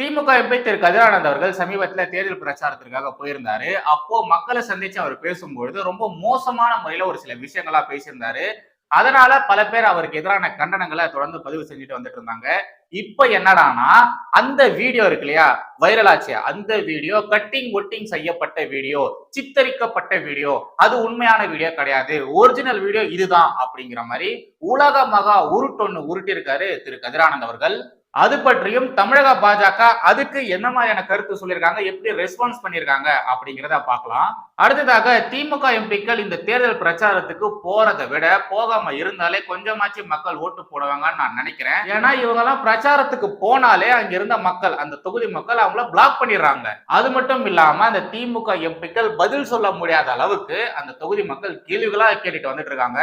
திமுக MP திரு கதிரானந்த் அவர்கள் சமீபத்தில் தேர்தல் பிரச்சாரத்திற்காக போயிருந்தாரு. அப்போ மக்களை சந்திச்சு அவர் பேசும்பொழுது ரொம்ப மோசமான முறையில ஒரு சில விஷயங்களா பேசியிருந்தாரு. அதனால பல பேர் அவருக்கு எதிரான கண்டனங்களை தொடர்ந்து பதிவு செஞ்சுட்டு வந்துட்டு இருந்தாங்க. இப்ப என்னடானா அந்த வீடியோ இருக்கு இல்லையா? வைரல் ஆச்சு. அந்த வீடியோ கட்டிங் ஒட்டிங் செய்யப்பட்ட வீடியோ சித்தரிக்கப்பட்ட வீடியோ அது உண்மையான வீடியோ கிடையாது. ஒரிஜினல் வீடியோ இதுதான் அப்படிங்கிற மாதிரி உலக மகா உருட்டொன்னு உருட்டியிருக்காரு திரு கதிரானந்த் அவர்கள். அது பற்றியும் தமிழக பாஜக அதுக்கு என்ன மாதிரியான கருத்து சொல்லியிருக்காங்க எப்படி ரெஸ்பான்ஸ் பண்ணியிருக்காங்க அப்படிங்கிறத பார்க்கலாம். அடுத்ததாக திமுக எம்பிக்கள் இந்த தேர்தல் பிரச்சாரத்துக்கு போறதை விட போகாம இருந்தாலே கொஞ்சமாச்சு மக்கள் ஓட்டு போடுவாங்கன்னு நான் நினைக்கிறேன். ஏன்னா இவங்க எல்லாம் பிரச்சாரத்துக்கு போனாலே அங்க இருந்த மக்கள் அந்த தொகுதி மக்கள் அவங்கள பிளாக் பண்ணிடுறாங்க. அது மட்டும் இல்லாம அந்த திமுக எம்பிக்கள் பதில் சொல்ல முடியாத அளவுக்கு அந்த தொகுதி மக்கள் கேள்விகளா கேட்டுட்டு வந்துட்டு இருக்காங்க.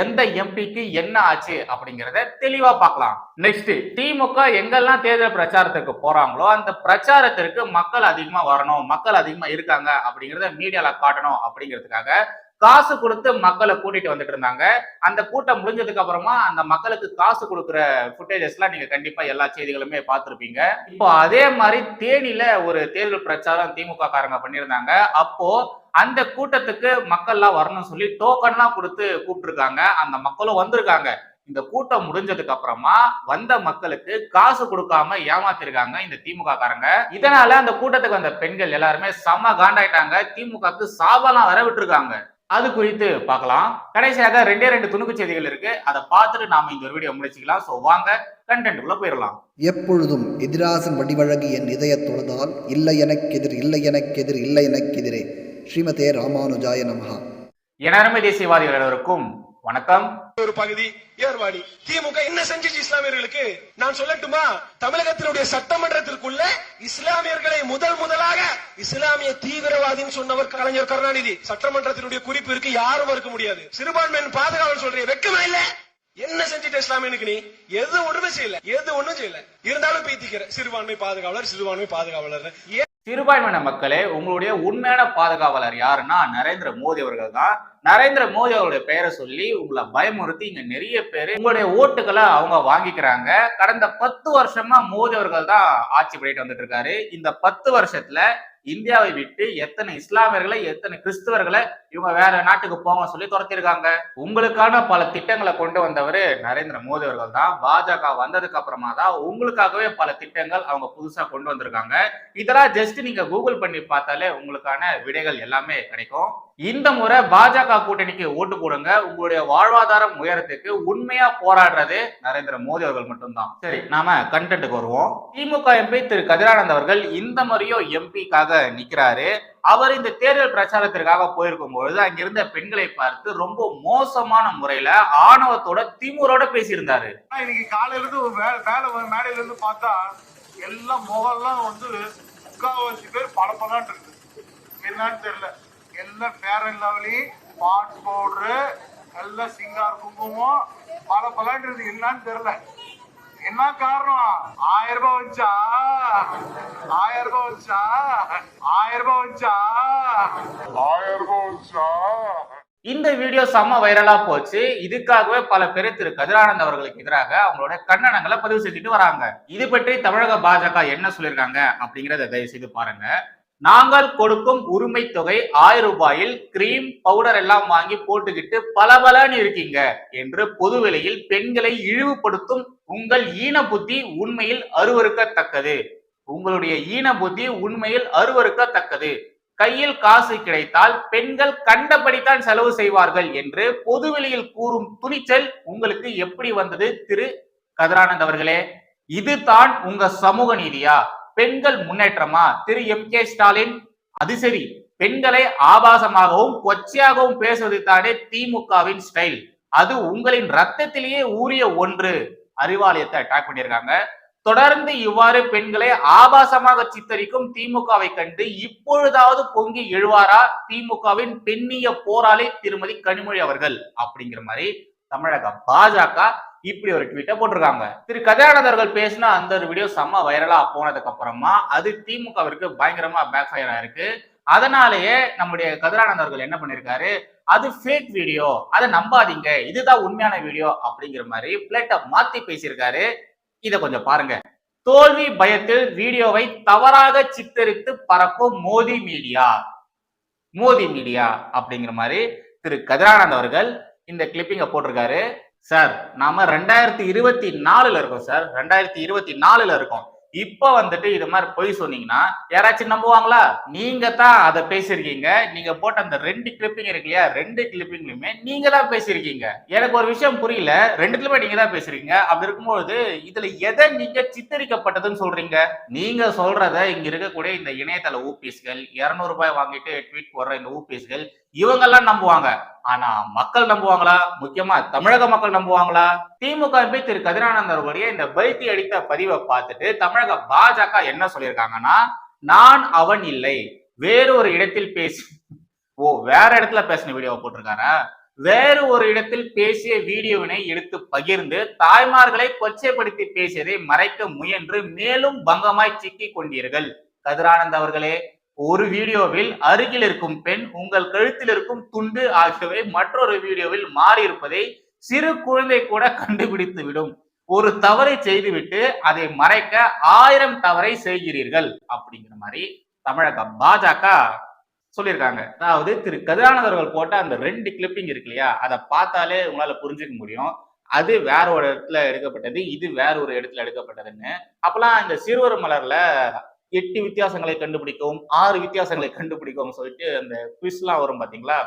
எந்த எம்பிக்கு என்ன ஆச்சு அப்படிங்கிறத தெளிவா பார்க்கலாம். நெக்ஸ்ட் திமுக எங்கெல்லாம் தேர்தல் பிரச்சாரத்துக்கு போறாங்களோ அந்த பிரச்சாரத்திற்கு மக்கள் அதிகமா வரணும் மக்கள் அதிகமா இருக்காங்க அப்படிங்கிறத மீடியால காட்டணும் அப்படிங்கிறதுக்காக காசு கொடுத்து மக்களை கூட்டிட்டு வந்துட்டு இருந்தாங்க. அந்த கூட்டம் முடிஞ்சதுக்கு அப்புறமா அந்த மக்களுக்கு காசு கொடுக்குற ஃபுட்டேஜஸ் எல்லாம் நீங்க கண்டிப்பா எல்லா செய்திகளுமே பார்த்துருப்பீங்க. இப்போ அதே மாதிரி தேனியில ஒரு தேர்தல் பிரச்சாரம் திமுக காரங்க பண்ணியிருந்தாங்க. அப்போ அந்த கூட்டத்துக்கு மக்கள்லாம் வரணும்னு சொல்லி டோக்கன்லாம் கொடுத்து கூப்பிட்டுருக்காங்க. அந்த மக்களும் வந்திருக்காங்க. இந்த கூட்டம் முடிஞ்சதுக்கு அப்புறமா வந்த மக்களுக்கு காசு கொடுக்காம ஏமாத்திருக்காங்க இந்த திமுக காரங்க இதனால அந்த கூட்டத்துக்கு வந்த பெண்கள் எல்லாருமே செம காண்டாயிட்டாங்க. திமுகக்கு சாபெல்லாம் வர விட்டுருக்காங்க. அது குறித்து பார்க்கலாம். கடைசியாக ரெண்டே ரெண்டு துணுக்கு செய்திகள் இருக்கு. அதை பார்த்துட்டு நாம இந்த வீடியோ முடிச்சுக்கலாம். ஸோ வாங்க கண்டென்ட்டுக்குள்ள போயிடலாம். எப்பொழுதும் எதிராசன் வடிவழகு என் இதய தொழுதால் இல்லை எனக்கெதிர் இல்லை எனக்கெதிர் இல்லை எனக்கெதிரே ஸ்ரீமதே ராமானுஜாய நமஹா. என் அருமை தேசியவாதிகள் அனைவருக்கும் வணக்கம். ஒரு பகுதி ஏர்வாடி. திமுக என்ன செஞ்சுச்சு இஸ்லாமியர்களுக்கு? நான் சொல்லட்டுமா? தமிழகத்தினுடைய சட்டமன்றத்திற்குள்ள இஸ்லாமியர்களை முதல் முதலாக இஸ்லாமிய தீவிரவாதின்னு சொன்னவர் கலைஞர் கருணாநிதி. சட்டமன்றத்தினுடைய குறிப்பு இருக்கு யாரும் மறுக்க முடியாது. சிறுபான்மையின் பாதுகாவல் சொல்றீங்க வெக்கமா இல்ல? என்ன செஞ்சுட்ட இஸ்லாமியனுக்கு நீ? எது ஒண்ணுமே செய்யல. எது ஒண்ணும் செய்யல. இருந்தாலும் பீத்திக்கிற சிறுபான்மை பாதுகாவலர் சிறுபான்மை பாதுகாவலர் சிறுபான்மையின மக்களே உங்களுடைய உண்மையான பாதுகாவலர் யாருன்னா நரேந்திர மோடி அவர்கள் தான். நரேந்திர மோடி அவருடைய பெயரை சொல்லி உங்களை பயமுறுத்தி இங்க நிறைய பேர் உங்களுடைய ஓட்டுகளை அவங்க வாங்கிக்கிறாங்க. கடந்த பத்து வருஷமா மோடி அவர்கள் தான் ஆட்சி பண்ணிட்டு வந்துட்டு இருக்காரு. இந்த பத்து வருஷத்துல இந்தியாவை விட்டு எத்தனை இஸ்லாமியர்களை எத்தனை கிறிஸ்தவர்களை இவங்க வேற நாட்டுக்கு போங்க சொல்லி துரத்திருக்காங்க. உங்களுக்கான பல திட்டங்களை கொண்டு வந்தவர் நரேந்திர மோடி அவர்கள் தான். பாஜக வந்ததுக்கு அப்புறமா தான் உங்களுக்காகவே பல திட்டங்கள் அவங்க புதுசா கொண்டு வந்திருக்காங்க. இதெல்லாம் ஜஸ்ட் நீங்க கூகுள் பண்ணி பார்த்தாலே உங்களுக்கான விடைகள் எல்லாமே கிடைக்கும். இந்த முறை பாஜக கூட்டணிக்கு ஓட்டு போடுங்க. உங்களுடைய வாழ்வாதாரம் உயரத்துக்கு உண்மையா போராடுறது நரேந்திர மோடி அவர்கள் மட்டும்தான். சரி நாம கண்டென்ட்டுக்கு வருவோம். திமுக எம்பி திரு கதிரானந்த் அவர்கள் இந்த முறையும் எம்பிக்காக நிக்கிறாரு. அவர் இந்த தேர்தல் பிரச்சாரத்திற்காக போயிருக்கும் பொழுது அங்கிருந்த பெண்களை பார்த்து ரொம்ப மோசமான முறையில ஆணவத்தோட திமுறோட பேசியிருந்தாரு. இன்னைக்கு காலையில இருந்து ஒரு மேடையில இருந்து பார்த்தா எல்லாம் முகம்லாம் வந்து முக்காவாசி பேர் படப்படான் இருக்கு. என்னன்னு தெரியல. எல்லாம் ஃபேர் அண்ட் லவ்லி பாட் பவுடரு எல்லாம் சிங்கார் குங்குமம் பல இருக்கு. என்னன்னு தெரியல. என்ன காரணம்? ஆயிரம் ரூபாய் வச்சா ஆயிரம் ரூபாய் வந்துச்சா? ஆயிரம் ரூபாய் வந்துச்சா? ஆயிரம் ரூபாய் வந்துச்சா? இந்த வீடியோ செம்ம வைரலா போச்சு. இதுக்காகவே பல பேர் திரு கதிரானந்த் அவர்களுக்கு எதிராக அவங்களோட கண்டனங்களை பதிவு செஞ்சுட்டு வராங்க. இது பற்றி தமிழக பாஜக என்ன சொல்லியிருக்காங்க அப்படிங்கறத தயவு செய்து பாருங்க. நாங்கள் கொடுக்கும் உரிமை தொகை ஆயிரம் ரூபாயில் கிரீம் பவுடர் எல்லாம் வாங்கி போட்டுக்கிட்டு பளபளன்னு இருக்கீங்க என்று பொதுவெளியில் பெண்களை இழிவுபடுத்தும் உங்கள் ஈன புத்தி உண்மையில் அருவறுக்கத்தக்கது உங்களுடைய ஈன புத்தி உண்மையில் அருவருக்கத்தக்கது. கையில் காசு கிடைத்தால் பெண்கள் கண்டபடித்தான் செலவு செய்வார்கள் என்று பொதுவெளியில் கூறும் துணிச்சல் உங்களுக்கு எப்படி வந்தது? திரு. கதிரானந்த் அவர்களே இதுதான் உங்க சமூக நீதியா? பெண்கள் முன்னேற்றமா? திரு. எம். கே. ஸ்டாலின் அது சரி. பெண்களை ஆபாசமாகவும் கொச்சையாகவும் பேசுவது தானே திமுகவின் ஸ்டைல். அது உங்களின் ரத்தத்திலேயே ஊறிய ஒன்று. அறிவாலயத்தை அட்டாக் பண்ணியிருக்காங்க. தொடர்ந்து இவ்வாறு பெண்களை ஆபாசமாக சித்தரிக்கும் திமுகவை கண்டு இப்பொழுதாவது பொங்கி எழுவாரா திமுகவின் பெண்ணிய போராளி திருமதி கனிமொழி அவர்கள் அப்படிங்கிற மாதிரி தமிழக பாஜக இப்படி ஒரு ட்வீட்டை போட்டிருக்காங்க. திரு கதிரானந்தர்கள் பேசினா பேசின அந்த ஒரு வீடியோ செம்ம வைரலா போனதுக்கு அப்புறமா அது திமுகவிற்கு பயங்கரமா பேக் ஃபயர் ஆயிருக்கு அதனாலேயே நம்முடைய கதிரானந்தர்கள் என்ன பண்ணிருக்காரு? அது ஃபேக் வீடியோ அதை நம்பாதீங்க. இதுதான் உண்மையான வீடியோ அப்படிங்கிற மாதிரி பிளேட்டை மாத்தி பேசியிருக்காரு. இதை கொஞ்சம் பாருங்க. தோல்வி பயத்தில் வீடியோவை தவறாக சித்தரித்து பரப்பும் மோதி மீடியா மோதி மீடியா அப்படிங்கிற மாதிரி திரு கதிரானந்த் அவர்கள் இந்த கிளிப்பிங்க போட்டிருக்காரு. சார் நாம ரெண்டாயிரத்தி இருபத்தி நாலுல இருக்கோம் சார். ரெண்டாயிரத்தி இருபத்தி நாலுல இருக்கோம். இப்ப வந்துட்டு இது மாதிரி பொய் சொன்னீங்கன்னா யாராச்சும் நம்புவாங்களா? நீங்க தான் அதை பேசியிருக்கீங்க. நீங்க போட்ட அந்த ரெண்டு கிளிப்பிங் இருக்கு இல்லையா? ரெண்டு கிளிப்பிங்லயுமே நீங்க தான் பேசியிருக்கீங்க. எனக்கு ஒரு விஷயம் புரியல. ரெண்டுத்துலயுமே நீங்க தான் பேசுறீங்க அப்படி இருக்கும்போது இதுல எதை நீங்க சித்தரிக்கப்பட்டதுன்னு சொல்றீங்க? நீங்க சொல்றத இங்க இருக்கக்கூடிய இந்த இணையதள ஊபிஸ்கள் இருநூறு ரூபாய் வாங்கிட்டு ட்வீட் போடுற இந்த ஊபிஸ்கள் இவங்கெல்லாம் நம்புவாங்க. ஆனா மக்கள் நம்புவாங்களா? முக்கியமா தமிழக மக்கள் நம்புவாங்களா? திமுக எம்பி திரு கதிரானந்த் அவர்களுடைய இந்த பைத்தி அடித்த பதிவை பார்த்துட்டு தமிழக பாஜக என்ன சொல்லியிருக்காங்கன்னா நான் அவன் இல்லை. வேறொரு இடத்தில் பேசி ஓ வேற இடத்துல பேசின வீடியோவை போட்டிருக்காரு? வேறு ஒரு இடத்தில் பேசிய வீடியோவினை எடுத்து பகிர்ந்து தாய்மார்களை கொச்சைப்படுத்தி பேசியதை மறைக்க முயன்று மேலும் பங்கமாய் சிக்கி கொண்டீர்கள். கதிரானந்த் அவர்களே ஒரு வீடியோவில் அருகில் இருக்கும் பெண் உங்கள் கழுத்தில் இருக்கும் துண்டு ஆகியவை மற்றொரு வீடியோவில் மாறி இருப்பதை சிறு குழந்தை கூட கண்டுபிடித்து விடும். ஒரு தவறை செய்துவிட்டு அதை மறைக்க ஆயிரம் தவறை செய்கிறீர்கள். அப்படிங்கிற மாதிரி தமிழக பாஜக சொல்லியிருக்காங்க. அதாவது திரு கதிரானந்த் அவர்கள் போட்ட அந்த ரெண்டு கிளிப்பிங் இருக்கு இல்லையா? அதை பார்த்தாலே உங்களால புரிஞ்சுக்க முடியும். அது வேற ஒரு இடத்துல எடுக்கப்பட்டது இது வேற ஒரு இடத்துல எடுக்கப்பட்டதுன்னு. அப்பெல்லாம் இந்த சிறுவர் மலர்ல எட்டு வித்தியாசங்களை கண்டுபிடிக்கவும் ஆறு வித்தியாசங்களை கண்டுபிடிக்கவும் சொல்லிட்டு அந்த குவிஸ்லாம் வரும் பாத்தீங்களா?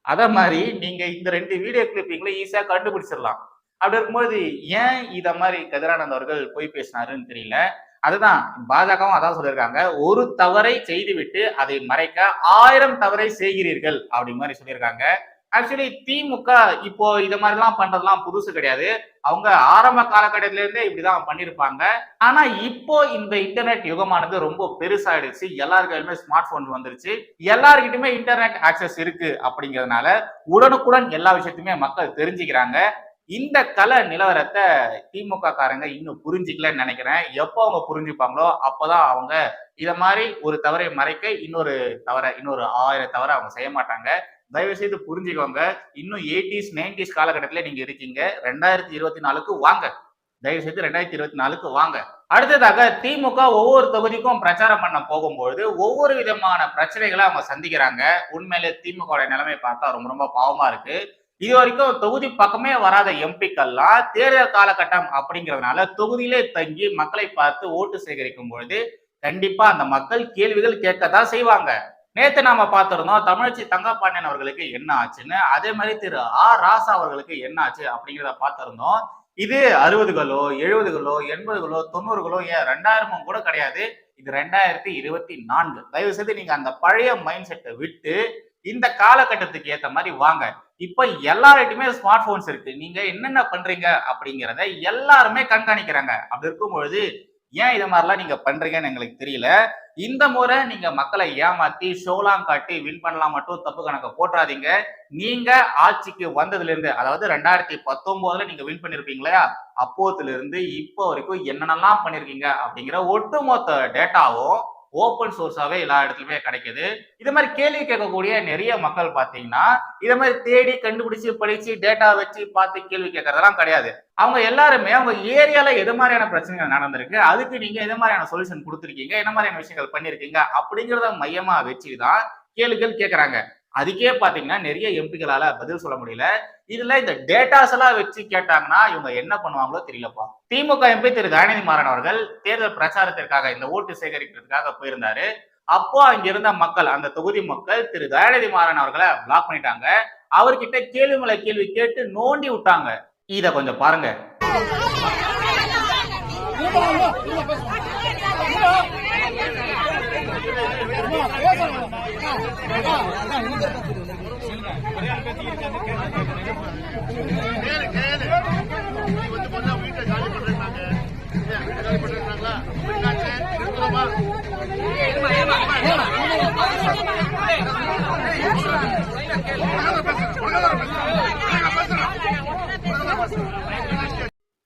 அத மாதிரி நீங்க இந்த ரெண்டு வீடியோ கிளிப்பிங்ல ஈஸியா கண்டுபிடிச்சிடலாம். அப்படி இருக்கும்போது ஏன் இத மாதிரி கதிரானந்த் அவர்கள் போய் பேசினாருன்னு தெரியல. அதுதான் பாஜகவும் அதான் சொல்லியிருக்காங்க. ஒரு தவறை செய்துவிட்டு அதை மறைக்க ஆயிரம் தவறை செய்கிறீர்கள் அப்படி மாதிரி சொல்லியிருக்காங்க. ஆக்சுவலி திமுக இப்போ இது மாதிரிலாம் பண்றதுலாம் புதுசு கிடையாது. அவங்க ஆரம்ப காலகட்டத்தில இருந்தே இப்படிதான் பண்ணிருப்பாங்க ஆனா இப்போ இந்த இன்டர்நெட் யுகமானது ரொம்ப பெருசாயிடுச்சு. எல்லார் ஸ்மார்ட் போன் வந்துருச்சு. எல்லாருக்கிட்டுமே இன்டர்நெட் ஆக்சஸ் இருக்கு அப்படிங்கிறதுனால உடனுக்குடன் எல்லா விஷயத்தையுமே மக்கள் தெரிஞ்சுக்கிறாங்க. இந்த கல நிலவரத்தை திமுக காரங்க இன்னும் புரிஞ்சிக்கலன்னு நினைக்கிறேன். எப்போ அவங்க புரிஞ்சுப்பாங்களோ அப்போதான் அவங்க இதை மாதிரி ஒரு தவறை மறைக்க இன்னொரு தவறை இன்னொரு ஆயிரம் தவறை அவங்க செய்ய மாட்டாங்க. தயவு செய்து புரிஞ்சுக்கோங்க. இன்னும் எயிட்டிஸ் நைன்டிஸ் காலகட்டத்தில் நீங்க இருக்கீங்க. ரெண்டாயிரத்தி இருபத்தி நாலுக்கு வாங்க. தயவு செய்து ரெண்டாயிரத்தி இருபத்தி நாலுக்கு வாங்க. அடுத்ததாக திமுக ஒவ்வொரு தொகுதிக்கும் பிரச்சாரம் பண்ண போகும்பொழுது ஒவ்வொரு விதமான பிரச்சனைகளை அவங்க சந்திக்கிறாங்க. உண்மையிலே திமுக நிலைமை பார்த்தா ரொம்ப ரொம்ப பாவமா இருக்கு. இது வரைக்கும் தொகுதி பக்கமே வராத எம்பிக்கள்லாம் தேர்தல் காலகட்டம் அப்படிங்கிறதுனால தொகுதியிலே தங்கி மக்களை பார்த்து ஓட்டு சேகரிக்கும் பொழுது கண்டிப்பா அந்த மக்கள் கேள்விகள் கேட்க தான் செய்வாங்க. நேற்று நாம பார்த்திருந்தோம் தமிழ்ச்சி தங்கப்பாண்டியன் அவர்களுக்கு என்ன ஆச்சுன்னு அதே மாதிரி திரு ஆர் ராசா அவர்களுக்கு என்ன ஆச்சு அப்படிங்கிறத பார்த்திருந்தோம். இது அறுபதுகளோ எழுபதுகளோ எண்பதுகளோ தொண்ணூறுகளோ ஏன் ரெண்டாயிரமும் கூட கிடையாது. இது ரெண்டாயிரத்தி இருபத்தி நான்கு. தயவு செய்து நீங்க அந்த பழைய மைண்ட் செட்டை விட்டு இந்த காலகட்டத்துக்கு ஏத்த மாதிரி வாங்க. இப்ப எல்லார்கிட்டயுமே ஸ்மார்ட் போன்ஸ் இருக்கு. நீங்க என்னென்ன பண்றீங்க அப்படிங்கிறத எல்லாருமே கண்காணிக்கிறாங்க. அப்படி இருக்கும் பொழுது ஏன் இது மாதிரிலாம் நீங்க பண்றீங்கன்னு எங்களுக்கு தெரியல. இந்த முறை நீங்க மக்களை ஏமாத்தி ஷோலாம் காட்டி வின் பண்ணலாம் மட்டும் தப்பு கணக்கு போட்டுறாதீங்க. நீங்க ஆட்சிக்கு வந்ததுல இருந்து அதாவது ரெண்டாயிரத்தி பத்தொன்பதுல நீங்க வின் பண்ணிருப்பீங்களா அப்போதுல இருந்து இப்போ வரைக்கும் என்னென்னலாம் பண்ணிருக்கீங்க அப்படிங்கிற ஒட்டுமொத்த டேட்டாவும் ஓப்பன் சோர்ஸாவே எல்லா இடத்துலயுமே கிடைக்குது. இது மாதிரி கேள்வி கேட்கக்கூடிய நிறைய மக்கள் பாத்தீங்கன்னா இதை மாதிரி தேடி கண்டுபிடிச்சு படிச்சு டேட்டா வச்சு பார்த்து கேள்வி கேட்கறதெல்லாம் கிடையாது. அவங்க எல்லாருமே அவங்க ஏரியால எது மாதிரியான பிரச்சனைகள் நடந்திருக்கு அதுக்கு நீங்க எது மாதிரியான சொல்யூஷன் கொடுத்துருக்கீங்க என்ன மாதிரியான விஷயங்கள் பண்ணிருக்கீங்க அப்படிங்கிறத மையமா வச்சுதான் கேள்விகள் கேட்கறாங்க. அதுக்கே பாத்தீங்கன்னா நிறைய எம்பிகளால பதில் சொல்ல முடியல. இதுல இந்த டேட்டாஸ் எல்லாம் வச்சு கேட்டாங்கன்னா இவங்க என்ன பண்ணுவாங்களோ தெரியலப்பா. திமுக எம்பி திரு. தயாநிதி மாறன் அவர்கள் தேர்தல் பிரச்சாரத்திற்காக இந்த ஓட்டு சேகரிக்கிறதுக்காக போயிருந்தாரு. அப்போ அங்க இருந்த மக்கள் அந்த தொகுதி மக்கள் திரு. தயாநிதி மாறன் அவர்களை பிளாக் பண்ணிட்டாங்க. அவர்கிட்ட கேள்வி மேல கேள்வி கேட்டு நோண்டி விட்டாங்க. இத கொஞ்சம் பாருங்க.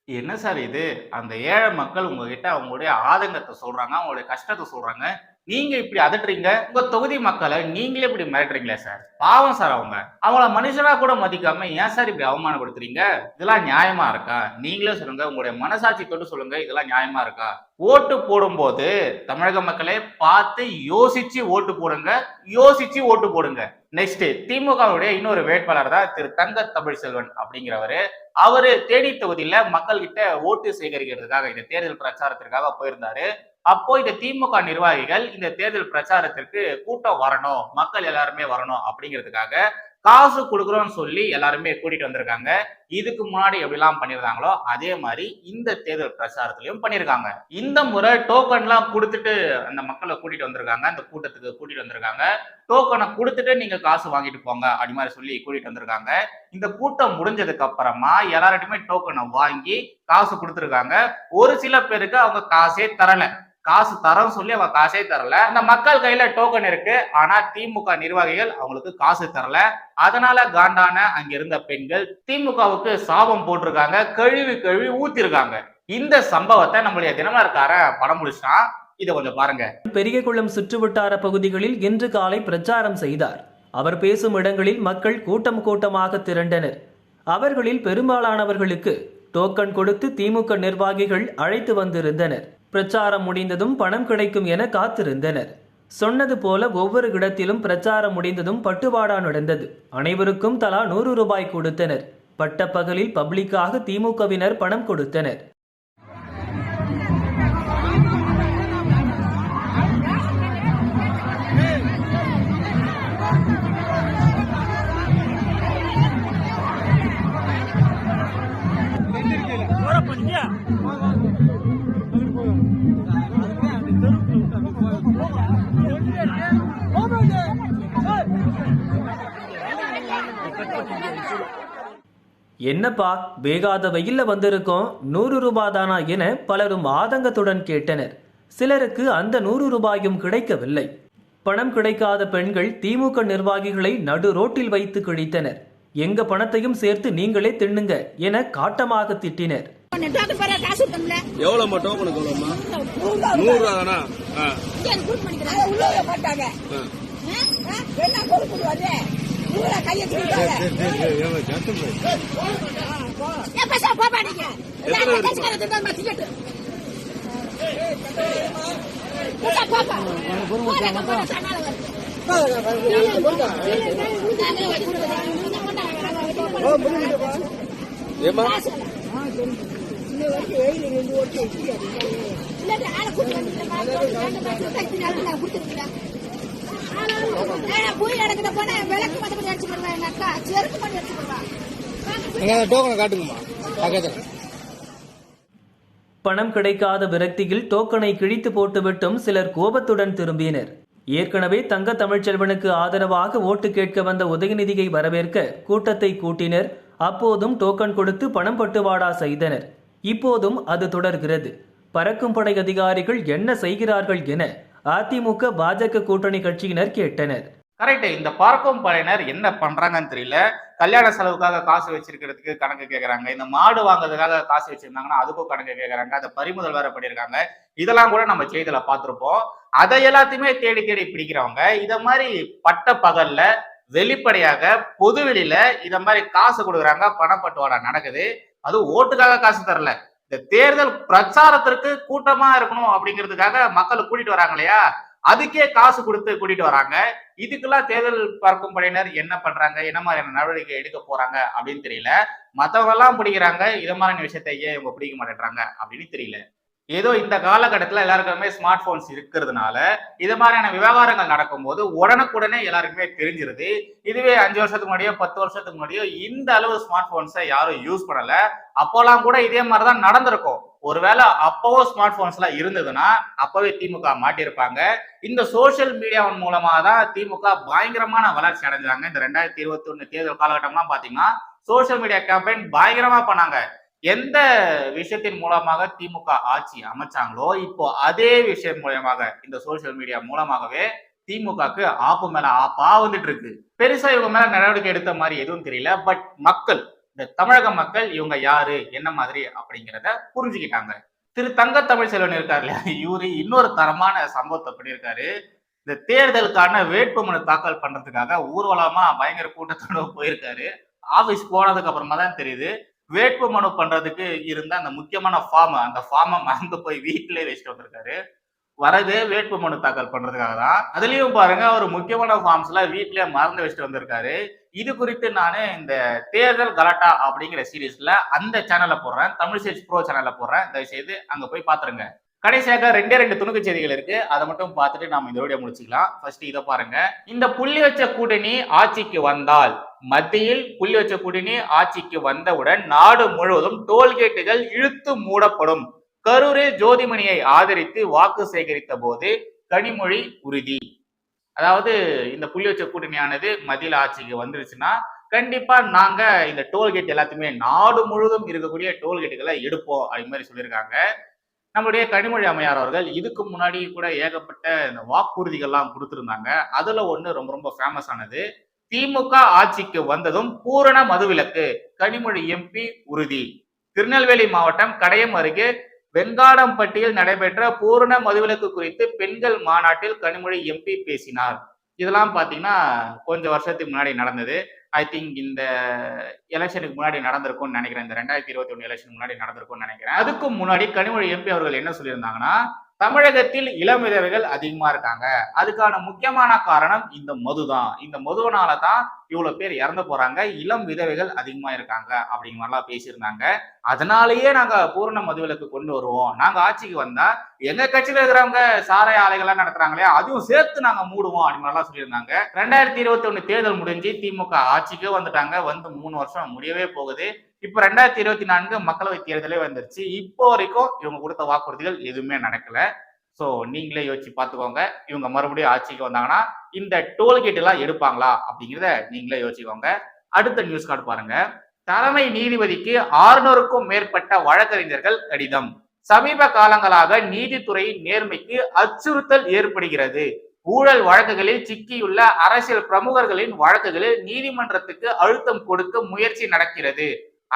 என்ன சார் இது? அந்த ஏழை மக்கள் உங்ககிட்ட அவங்களுடைய ஆதங்கத்தை சொல்றாங்க அவங்களுடைய கஷ்டத்தை சொல்றாங்க. நீங்க இப்படி அதட்டுறீங்க உங்க தொகுதி மக்களை நீங்களே இப்படி மிரட்டுறீங்களே சார். பாவம் சார் அவங்க. அவங்கள மனுஷனா கூட மதிக்காம ஏன் சார் இப்படி அவமானப்படுத்துறீங்க? இதெல்லாம் நியாயமா இருக்கா? நீங்களே சொல்லுங்க உங்களுடைய மனசாட்சி தொட்டு சொல்லுங்க இதெல்லாம் நியாயமா இருக்கா? ஓட்டு போடும்போது தமிழக மக்களே பார்த்து யோசிச்சு ஓட்டு போடுங்க யோசிச்சு ஓட்டு போடுங்க. நெக்ஸ்ட் திமுகவுடைய இன்னொரு வேட்பாளர் தான் திரு தங்க தமிழ் செல்வன் அப்படிங்கிறவரு. அவரு தேனி தொகுதியில மக்கள் கிட்ட ஓட்டு சேகரிக்கிறதுக்காக இந்த தேர்தல் பிரச்சாரத்திற்காக போயிருந்தாரு. அப்போ இந்த திமுக நிர்வாகிகள் இந்த தேர்தல் பிரச்சாரத்திற்கு கூட்டம் வரணும் மக்கள் எல்லாருமே வரணும் அப்படிங்கிறதுக்காக காசு கொடுக்குறோம்னு சொல்லி எல்லாருமே கூட்டிட்டு வந்திருக்காங்க. இதுக்கு முன்னாடி எப்படிலாம் பண்ணியிருந்தாங்களோ அதே மாதிரி இந்த தேர்தல் பிரச்சாரத்திலையும் பண்ணியிருக்காங்க. இந்த முறை டோக்கன்லாம் கொடுத்துட்டு அந்த மக்களை கூட்டிட்டு வந்திருக்காங்க. அந்த கூட்டத்துக்கு கூட்டிட்டு வந்திருக்காங்க. டோக்கனை கொடுத்துட்டு நீங்க காசு வாங்கிட்டு போங்க அப்படி மாதிரி சொல்லி கூட்டிட்டு வந்திருக்காங்க. இந்த கூட்டம் முடிஞ்சதுக்கு அப்புறமா எல்லார்கிட்டயுமே டோக்கனை வாங்கி காசு கொடுத்துருக்காங்க. ஒரு சில பேருக்கு அவங்க காசே தரல. காசு தரம் சொல்லி அவங்க காசே தரல. அந்த மக்கள் கையில டோக்கன் இருக்கு. ஆனா திமுக நிர்வாகிகள் அவங்களுக்கு காசு தரல. அதனால காண்டான அங்க இருந்த பெண்கள் திமுகவுக்கு சாபம் போட்டிருக்காங்க. கழுவி கழுவி ஊத்திருக்காங்க. இந்த சம்பவத்தை நம்மளுடைய தினமலர்காரன் படம் முடிச்சான் இதை கொஞ்சம் பாருங்க. பெரியகுளம் சுற்றுவட்டார பகுதிகளில் இன்று காலை பிரச்சாரம் செய்தார். அவர் பேசும் இடங்களில் மக்கள் கூட்டம் கூட்டமாக திரண்டனர். அவர்களில் பெரும்பாலானவர்களுக்கு டோக்கன் கொடுத்து திமுக நிர்வாகிகள் அழைத்து வந்திருந்தனர். பிரச்சாரம் முடிந்ததும் பணம் கிடைக்கும் என காத்திருந்தனர். சொன்னது போல ஒவ்வொரு இடத்திலும் பிரச்சாரம் முடிந்ததும் பட்டுவாடா நடந்தது. அனைவருக்கும் தலா நூறு ரூபாய் கொடுத்தனர். பட்டப்பகலில் பப்ளிக்காக திமுகவினர் பணம் கொடுத்தனர். என்னப்பா வேகாத வெயில்ல வந்திருக்கோம் நூறு ரூபாய் தானா என பலரும் ஆதங்கத்துடன் கேட்டனர். சிலருக்கு அந்த நூறு ரூபாயும் கிடைக்கவில்லை. பணம் கிடைக்காத பெண்கள் திமுக நிர்வாகிகளை நடு ரோட்டில் வைத்து கிழித்தனர். எங்க பணத்தையும் சேர்த்து நீங்களே தின்னுங்க என காட்டமாக திட்டினர். நூறு ரூபா தானா? ஆ, நூறு கையை பேச வருது. ஏம்மா? இல்லாட்டி ஆளை கூட்டி வந்துட்டேன். போய் இடத்துல போனா விளக்கு மத்தபடி அடிச்சு போடுவேன் எங்க அக்கா? செருப்பு பண்ணி அடிச்சு போடுவான் நீங்க அந்த டோக்கனை காட்டுங்கம்மா. பக்கத்துல. பணம் கிடைக்காத விரக்தியில் டோக்கனை கிழித்து போட்டுவிட்டும் சிலர் கோபத்துடன் திரும்பினர். ஏற்கனவே தங்க தமிழ்ச்செல்வனுக்கு ஆதரவாக ஓட்டு கேட்க வந்த உதயநிதியை வரவேற்க கூட்டத்தை கூட்டினர். அப்போதும் டோக்கன் கொடுத்து பணம் பட்டுவாடா செய்தனர். இப்போதும் அது தொடர்கிறது. பறக்கும் படை அதிகாரிகள் என்ன செய்கிறார்கள் என அதிமுக பாஜக கூட்டணி கட்சியினர் கேட்டனர். கரெக்ட். இந்த பார்க்கும் படையினர் என்ன பண்றாங்கன்னு தெரியல. கல்யாண செலவுக்காக காசு வச்சிருக்கிறதுக்கு கணக்கு கேட்கறாங்க இந்த மாடு வாங்குறதுக்காக காசு வச்சிருந்தாங்கன்னா அதுக்கும் கணக்கு கேட்கறாங்க அதை பறிமுதல் வேற பண்ணியிருக்காங்க. இதெல்லாம் கூட நம்ம செய்தியில பார்த்திருப்போம். அதை எல்லாத்தையுமே தேடி தேடி பிடிக்கிறவங்க. இத மாதிரி பட்ட பகல்ல வெளிப்படையாக பொதுவெளியில இத மாதிரி காசு கொடுக்குறாங்க. பணப்பட்டுவாடா நடக்குது. அது ஓட்டுக்காக காசு தரல. தேர்தல் பிரச்சாரத்திற்கு கூட்டமா இருக்கணும் அப்படிங்கிறதுக்காக மக்களை கூட்டிட்டு வராங்க இல்லையா? அதுக்கே காசு கொடுத்து கூட்டிட்டு வராங்க. இதுக்கெல்லாம் தேர்தல் பார்க்கும் படையினர் என்ன பண்றாங்க? என்ன மாதிரியான நடவடிக்கை எடுக்க போறாங்க அப்படின்னு தெரியல. மற்றவங்க எல்லாம் பிடிக்கிறாங்க. இதை மாதிரியான விஷயத்த ஏன் இவங்க பிடிக்க மாட்டேன்றாங்க அப்படின்னு தெரியல. ஏதோ இந்த காலகட்டத்தில் எல்லாருக்குமே ஸ்மார்ட் போன்ஸ் இருக்கிறதுனால இது மாதிரியான விவகாரங்கள் நடக்கும்போது உடனுக்குடனே எல்லாருக்குமே தெரிஞ்சிருது. இதுவே அஞ்சு வருஷத்துக்கு முன்னாடியோ பத்து வருஷத்துக்கு முன்னாடியோ இந்த அளவு ஸ்மார்ட் போன்ஸை யாரும் யூஸ் பண்ணல. அப்போல்லாம் கூட இதே மாதிரி தான் நடந்திருக்கும். ஒருவேளை அப்பவோ ஸ்மார்ட் போன்ஸ் எல்லாம் இருந்ததுன்னா அப்பவே திமுக மாட்டியிருப்பாங்க. இந்த சோஷியல் மீடியாவின் மூலமா தான் திமுக பயங்கரமான வளர்ச்சி அடைஞ்சாங்க. இந்த ரெண்டாயிரத்தி இருபத்தி ஒன்று தேர்தல் காலகட்டம்லாம் பாத்தீங்கன்னா சோஷியல் மீடியா கேம்பெயின் பயங்கரமா பண்ணாங்க. எந்த விஷயத்தின் மூலமாக திமுக ஆட்சி அமைச்சாங்களோ இப்போ அதே விஷயம் மூலயமாக இந்த சோஷியல் மீடியா மூலமாகவே திமுகக்கு ஆப்பு மேல ஆப்பா வந்துட்டு இருக்கு பெருசா இவங்க மேல நடவடிக்கை எடுத்த மாதிரி எதுவும் தெரியல. பட் மக்கள் இந்த தமிழக மக்கள் இவங்க யாரு என்ன மாதிரி அப்படிங்கிறத புரிஞ்சுக்கிட்டாங்க. திரு தங்க தமிழ் செல்வன் இருக்கார் இல்லையா இவரு இன்னொரு தரமான சம்பவத்தை பண்ணியிருக்காரு. இந்த தேர்தலுக்கான வேட்புமனு தாக்கல் பண்றதுக்காக ஊர்வலமா பயங்கர கூட்டத்தோட போயிருக்காரு. ஆபீஸ் போனதுக்கு அப்புறமா தான் தெரியுது. வேட்பு மனு பண்றதுக்கு இருந்த அந்த முக்கியமான ஃபார்ம் அந்த ஃபார்மை மறந்து போய் வீட்டிலே வச்சுட்டு வந்திருக்காரு. வரதே வேட்பு மனு தாக்கல் பண்றதுக்காக தான். அதுலயும் பாருங்க ஒரு முக்கியமான ஃபார்ம்ஸ் எல்லாம் வீட்லயே மறந்து வச்சுட்டு வந்திருக்காரு. இது குறித்து நான் இந்த தேர்தல் கலாட்டா அப்படிங்கிற சீரீஸ்ல அந்த சேனல்ல போடுறேன். தமிழ் சேஜ் ப்ரோ சேனல்ல போடுறேன். தயவு செய்து அங்க போய் பாத்துருங்க. கடைசியாக ரெண்டே ரெண்டு துணுக்கு செய்திகள் இருக்கு. அதை மட்டும் பார்த்துட்டு நாம இந்த வீடியோ முடிச்சுக்கலாம். ஃபர்ஸ்ட் இதை பாருங்க. இந்த புள்ளி வச்ச கூட்டணி ஆட்சிக்கு வந்தால் மத்தியில் புள்ளி வச்ச ஆட்சிக்கு வந்தவுடன் நாடு முழுவதும் டோல்கேட்டுகள் இழுத்து மூடப்படும். கரூரில் ஜோதிமணியை ஆதரித்து வாக்கு சேகரித்த போது கனிமொழி உறுதி. அதாவது இந்த புள்ளி வச்ச கூட்டணியானது மதியில் ஆட்சிக்கு வந்துருச்சுன்னா கண்டிப்பா நாங்க இந்த டோல்கேட் எல்லாத்தையுமே நாடு முழுவதும் இருக்கக்கூடிய டோல்கேட்டுகளை எடுப்போம் அது மாதிரி சொல்லியிருக்காங்க. நம்மளுடைய கனிமொழி அம்மையார் அவர்கள் இதுக்கு முன்னாடி கூட ஏகப்பட்ட இந்த வாக்குறுதிகள்லாம் கொடுத்துருந்தாங்க. அதுல ஒன்று ரொம்ப ரொம்ப ஃபேமஸ் ஆனது திமுக ஆட்சிக்கு வந்ததும் பூரண மதுவிலக்கு. கனிமொழி எம்பி உறுதி. திருநெல்வேலி மாவட்டம் கடையம் அருகே வெங்காடம்பட்டியில் நடைபெற்ற பூரண மதுவிலக்கு குறித்து பெண்கள் மாநாட்டில் கனிமொழி எம்பி பேசினார். இதெல்லாம் பார்த்தீங்கன்னா கொஞ்சம் வருஷத்துக்கு முன்னாடி நடந்தது. ஐ திங்க் இந்த எலெக்ஷனுக்கு முன்னாடி நடந்திருக்கும்னு நினைக்கிறேன். இந்த ரெண்டாயிரத்தி இருபத்தி ஒன்று எலெக்ஷனுக்கு முன்னாடி நடந்திருக்கும்னு நினைக்கிறேன். அதுக்கு முன்னாடி கனிமொழி எம்பி அவர்கள் என்ன சொல்லியிருந்தாங்கன்னா தமிழகத்தில் இளம் விதவைகள் அதிகமா இருக்காங்க. அதுக்கான முக்கியமான காரணம் இந்த மதுதான். இந்த மதுவனால தான் இவ்வளவு பேர் இறந்து போறாங்க. இளம் விதவைகள் அதிகமா இருக்காங்க அப்படிங்கிற மாதிரிலாம் பேசியிருந்தாங்க. அதனாலேயே நாங்க பூரண மதுவிலக்கு கொண்டு வருவோம். நாங்க ஆட்சிக்கு வந்தா எங்க கட்சியில இருக்கிறவங்க சாலை ஆலைகள்லாம் நடத்துறாங்களே அதுவும் சேர்த்து நாங்க மூடுவோம் அப்படி மாதிரிலாம் சொல்லியிருந்தாங்க. ரெண்டாயிரத்தி இருபத்தி ஒண்ணு தேர்தல் முடிஞ்சு திமுக ஆட்சிக்கு வந்துட்டாங்க. வந்து மூணு வருஷம் முடியவே போகுது. இப்போ ரெண்டாயிரத்தி இருபத்தி நான்கு மக்களவை தேர்தலே வந்துருச்சு. இப்போ வரைக்கும் இவங்க கொடுத்த வாக்குறுதிகள் எதுவுமே நடக்கல. ஸோ நீங்களே யோசிச்சு பார்த்துக்கோங்க. இவங்க மறுபடியும் ஆட்சிக்கு வந்தாங்கன்னா இந்த டோல்கேட் எல்லாம் எடுப்பாங்களா அப்படிங்கிறத நீங்களே யோசிச்சுக்கோங்க. அடுத்த நியூஸ் கார்டு பாருங்க. தலைமை நீதிபதிக்கு ஆறுநூறுக்கும் மேற்பட்ட வழக்கறிஞர்கள் கடிதம். சமீப காலங்களாக நீதித்துறையின் நேர்மைக்கு அச்சுறுத்தல் ஏற்படுகிறது. ஊழல் வழக்குகளில் சிக்கியுள்ள அரசியல் பிரமுகர்களின் வழக்குகளில் நீதிமன்றத்துக்கு அழுத்தம் கொடுக்க முயற்சி நடக்கிறது.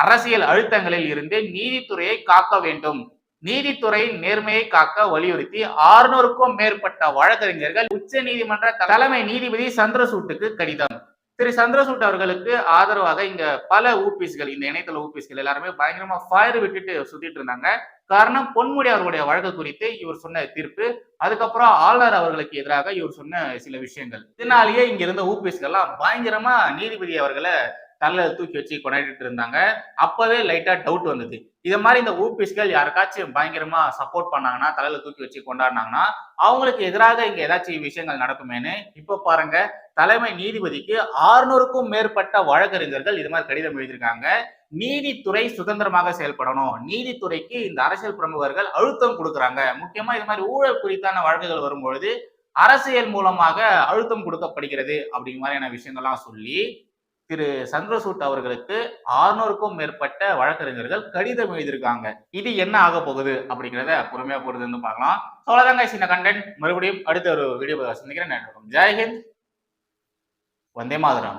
அரசியல் அழுத்தங்களில் இருந்து நீதித்துறையை காக்க வேண்டும். நீதித்துறையின் நேர்மையை காக்க வலியுறுத்தி ஆறுநூறுக்கும் மேற்பட்ட வழக்கறிஞர்கள் உச்ச நீதிமன்ற தலைமை நீதிபதி சந்திரசூட்டுக்கு கடிதம். திரு சந்திரசூட் அவர்களுக்கு ஆதரவாக இங்க பல ஊபிஸ்கள் இந்த இணையதள ஊபிஸ்கள் எல்லாருமே பயங்கரமா ஃபயர் விட்டுட்டு சுத்திட்டு இருந்தாங்க. காரணம் பொன்முடி அவர்களுடைய வழக்கு குறித்து இவர் சொன்ன தீர்ப்பு அதுக்கப்புறம் ஆளுநர் அவர்களுக்கு எதிராக இவர் சொன்ன சில விஷயங்கள். இதனாலேயே இங்க இருந்த ஊபிஸ்கள்லாம் பயங்கரமா நீதிபதி அவர்களை தலையில் தூக்கி வச்சு கொண்டாடிட்டு இருந்தாங்க. அப்பவே லைட்டா டவுட் வந்தது. இதை மாதிரி இந்த ஊபிஸ்கள் யாருக்காச்சும் பயங்கரமா சப்போர்ட் பண்ணாங்கன்னா தலையில தூக்கி வச்சு கொண்டாடினாங்கன்னா அவங்களுக்கு எதிராக இங்க ஏதாச்சும் விஷயங்கள் நடக்குமேன்னு இப்ப பாருங்க தலைமை நீதிபதிக்கு ஆறுநூறுக்கும் மேற்பட்ட வழக்கறிஞர்கள் இது மாதிரி கடிதம் எழுதியிருக்காங்க. நீதித்துறை சுதந்திரமாக செயல்படணும். நீதித்துறைக்கு இந்த அரசியல் பிரமுகர்கள் அழுத்தம் கொடுக்குறாங்க. முக்கியமா இது மாதிரி ஊழல் குறித்தான வழக்குகள் வரும்பொழுது அரசியல் மூலமாக அழுத்தம் கொடுக்கப்படுகிறது அப்படிங்கிற மாதிரியான விஷயங்கள்லாம் சொல்லி திரு சந்திரசூட் அவர்களுக்கு ஆறுநூறுக்கும் மேற்பட்ட வழக்கறிஞர்கள் கடிதம் எழுதியிருக்காங்க. இது என்ன ஆக போகுது அப்படிங்கிறத பொறுமையா பொறுத்து வந்து பார்க்கலாம். சோழதாங்க சின்ன கண்டென்ட் மறுபடியும் அடுத்த ஒரு வீடியோ சந்திக்கிறேன். ஜெய்ஹிந்த் வந்தே மாதரம்.